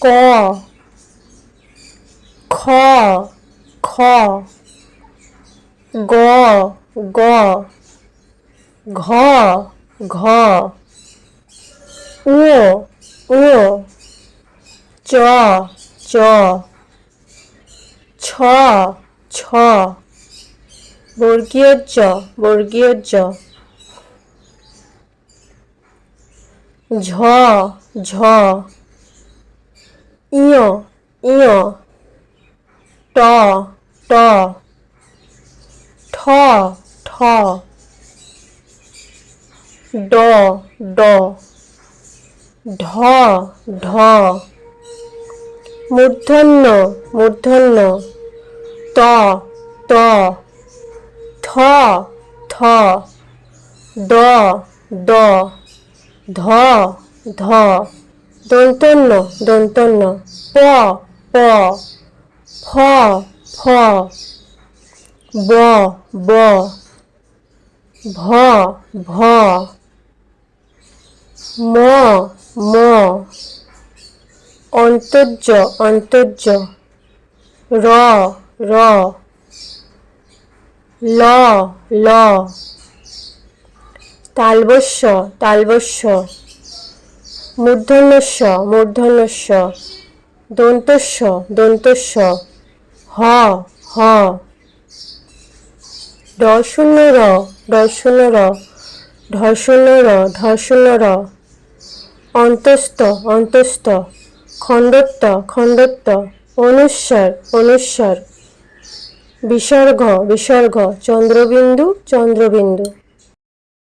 ক খ খ গ গ ঘ ঘ উ উ চ চ ছ ছ বর্গীয় জ বর্গীয় জ ঝ ঝ। ইয় ইয়। ট ট। ঠ ঠ। ড ড। ঢ ঢ। মূর্ধন্য মূর্ধন্য। ত ত। থ থ। দ দ। ধ ধ দন্তন্য দন্তন্য প প ফ ফ ব ব ভ ভ ম ম অন্তর্য অন্তর্য র র ল ল তালবস্য তালবস্য মূর্ধন্যস্য মূর্ধন্যস্য। দন্তস্য দন্তস্য। হ হ। ডশূন্য র ডশূন্য র র র অন্তস্থ অন্তস্থ। খণ্ডত্ব খণ্ডত্ব। অনুস্বার অনুস্বার। বিসর্গ বিসর্গ। চন্দ্রবিন্দু চন্দ্রবিন্দু।